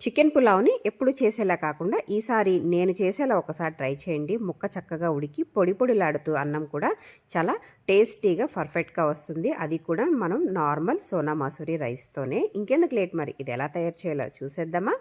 Chicken పులావ్ని ఎప్పుడు చేసేలా కాకుండా ఈసారి నేను చేసేలా ఒకసారి ట్రై చేయండి. ముక్క చక్కగా ఉడికి పొడి పొడిలాడుతూ అన్నం కూడా చాలా టేస్టీగా పర్ఫెక్ట్గా వస్తుంది. అది కూడా మనం నార్మల్ సోనా మసూరి రైస్తోనే. ఇంకెందుకు లేట్ మరి? ఇది ఎలా తయారు చేయాలో చూసేద్దామా?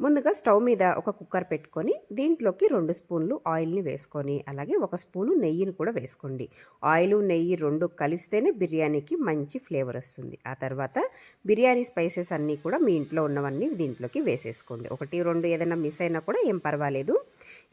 ముందుగా స్టవ్ మీద ఒక కుక్కర్ పెట్టుకొని దీంట్లోకి రెండు స్పూన్లు ఆయిల్ని వేసుకొని అలాగే ఒక స్పూను నెయ్యిని కూడా వేసుకోండి. ఆయిల్ నెయ్యి రెండు కలిస్తేనే బిర్యానీకి మంచి ఫ్లేవర్ వస్తుంది. ఆ తర్వాత బిర్యానీ స్పైసెస్ అన్నీ కూడా మీ ఇంట్లో ఉన్నవన్నీ దీంట్లోకి వేసేసుకోండి. ఒకటి రెండు ఏదైనా మిస్ అయినా కూడా ఏం పర్వాలేదు.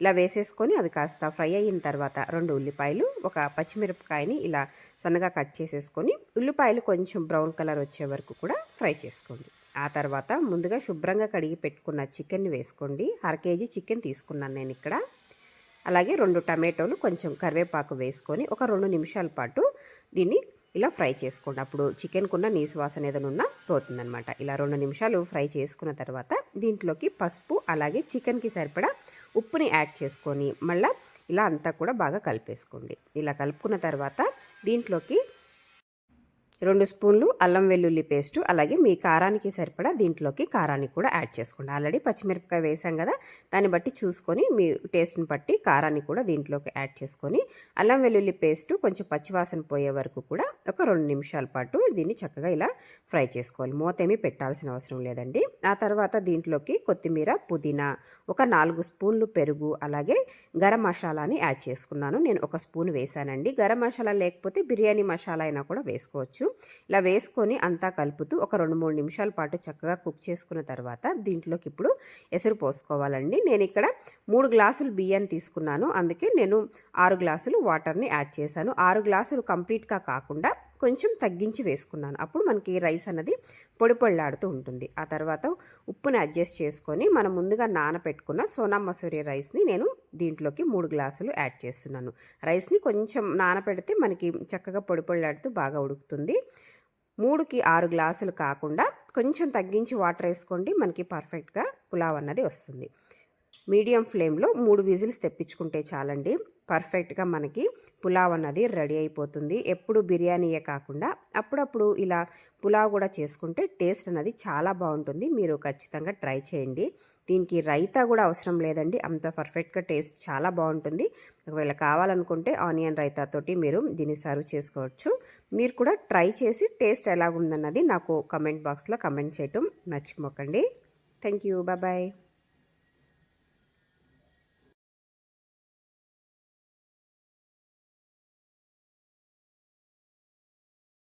ఇలా వేసేసుకొని అవి కాస్త ఫ్రై అయిన తర్వాత రెండు ఉల్లిపాయలు ఒక పచ్చిమిరపకాయని ఇలా సన్నగా కట్ చేసేసుకొని ఉల్లిపాయలు కొంచెం బ్రౌన్ కలర్ వచ్చే వరకు కూడా ఫ్రై చేసుకోండి. ఆ తర్వాత ముందుగా శుభ్రంగా కడిగి పెట్టుకున్న చికెన్ని వేసుకోండి. అర కేజీ చికెన్ తీసుకున్నాను నేను ఇక్కడ. అలాగే రెండు టమాటోలు కొంచెం కరివేపాకు వేసుకొని ఒక రెండు నిమిషాల పాటు దీన్ని ఇలా ఫ్రై చేసుకోండి. అప్పుడు చికెన్కున్న నీసు వాసన ఏదైనా ఉన్నా పోతుందనమాట ఇలా రెండు నిమిషాలు ఫ్రై చేసుకున్న తర్వాత దీంట్లోకి పసుపు అలాగే చికెన్కి సరిపడా ఉప్పుని యాడ్ చేసుకొని మళ్ళీ ఇలా అంతా కూడా బాగా కలిపేసుకోండి. ఇలా కలుపుకున్న తర్వాత దీంట్లోకి రెండు స్పూన్లు అల్లం వెల్లుల్లి పేస్టు అలాగే మీ కారానికి సరిపడా దీంట్లోకి కారాన్ని కూడా యాడ్ చేసుకోండి. ఆల్రెడీ పచ్చిమిరపకాయ వేసాం కదా దాన్ని బట్టి చూసుకొని మీ టేస్ట్ని బట్టి కారాన్ని కూడా దీంట్లోకి యాడ్ చేసుకొని అల్లం వెల్లుల్లి పేస్టు కొంచెం పచ్చివాసన పోయే వరకు కూడా ఒక రెండు నిమిషాల పాటు దీన్ని చక్కగా ఇలా ఫ్రై చేసుకోవాలి. మూతేమీ పెట్టాల్సిన అవసరం లేదండి. ఆ తర్వాత దీంట్లోకి కొత్తిమీర పుదీనా ఒక నాలుగు స్పూన్లు పెరుగు అలాగే గరం మసాలాని యాడ్ చేసుకున్నాను. నేను ఒక స్పూన్ వేసానండి. గరం మసాలా లేకపోతే బిర్యానీ మసాలా అయినా కూడా వేసుకోవచ్చు. ఇలా వేసుకొని అంతా కలుపుతూ ఒక రెండు మూడు నిమిషాల పాటు చక్కగా కుక్ చేసుకున్న తర్వాత దీంట్లోకి ఇప్పుడు ఎసురు పోసుకోవాలండి. నేను ఇక్కడ మూడు గ్లాసులు బియ్యాన్ని తీసుకున్నాను. అందుకే నేను ఆరు గ్లాసులు వాటర్ని యాడ్ చేశాను. ఆరు గ్లాసులు కంప్లీట్గా కాకుండా కొంచెం తగ్గించి వేసుకున్నాను. అప్పుడు మనకి రైస్ అన్నది పొడి పొళ్ళాడుతూ ఉంటుంది. ఆ తర్వాత ఉప్పుని అడ్జస్ట్ చేసుకొని మనం ముందుగా నానపెట్టుకున్న సోనా మసూరి రైస్ని నేను దీంట్లోకి మూడు గ్లాసులు యాడ్ చేస్తున్నాను. రైస్ని కొంచెం నానపెడితే మనకి చక్కగా పొడి పొళ్ళాడుతూ బాగా ఉడుకుతుంది. మూడుకి ఆరు గ్లాసులు కాకుండా కొంచెం తగ్గించి వాటర్ వేసుకోండి. మనకి పర్ఫెక్ట్గా పులావ్ అన్నది వస్తుంది. మీడియం ఫ్లేమ్లో మూడు విజిల్స్ తెప్పించుకుంటే చాలండి. పర్ఫెక్ట్గా మనకి పులావ్ అన్నది రెడీ అయిపోతుంది. ఎప్పుడు బిర్యానీయే కాకుండా అప్పుడప్పుడు ఇలా పులావ్ కూడా చేసుకుంటే టేస్ట్ అనేది చాలా బాగుంటుంది. మీరు ఖచ్చితంగా ట్రై చేయండి. దీనికి రైతా కూడా అవసరం లేదండి. అంత పర్ఫెక్ట్గా టేస్ట్ చాలా బాగుంటుంది. ఒకవేళ కావాలనుకుంటే ఆనియన్ రైతాతోటి మీరు దీన్ని సర్వ్ చేసుకోవచ్చు. మీరు కూడా ట్రై చేసి టేస్ట్ ఎలాగుందన్నది నాకు కమెంట్ బాక్స్లో కమెంట్ చేయటం మర్చిపోకండి. Thank you. బాయ్.